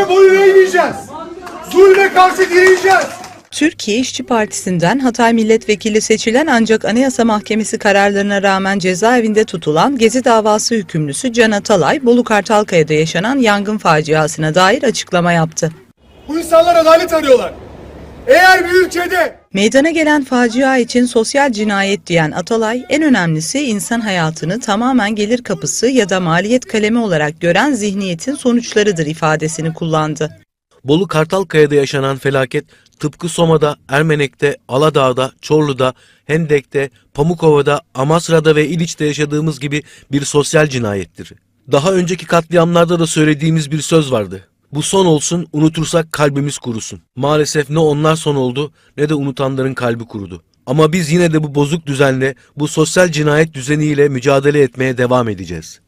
Zulme boyun eğmeyeceğiz. Zulme karşı direyeceğiz. Türkiye İşçi Partisi'nden Hatay Milletvekili seçilen ancak Anayasa Mahkemesi kararlarına rağmen cezaevinde tutulan Gezi davası hükümlüsü Can Atalay, Bolu Kartalkaya'da yaşanan yangın faciasına dair açıklama yaptı. Bu insanlar adalet arıyorlar. Eğer bir ülkede Meydana gelen facia için sosyal cinayet diyen Atalay, en önemlisi insan hayatını tamamen gelir kapısı ya da maliyet kalemi olarak gören zihniyetin sonuçlarıdır ifadesini kullandı. Bolu Kartalkaya'da yaşanan felaket tıpkı Soma'da, Ermenek'te, Aladağ'da, Çorlu'da, Hendek'te, Pamukova'da, Amasra'da ve İliç'te yaşadığımız gibi bir sosyal cinayettir. Daha önceki katliamlarda da söylediğimiz bir söz vardı. Bu son olsun, unutursak kalbimiz kurusun. Maalesef ne onlar son oldu ne de unutanların kalbi kurudu. Ama biz yine de bu bozuk düzenle, bu sosyal cinayet düzeniyle mücadele etmeye devam edeceğiz.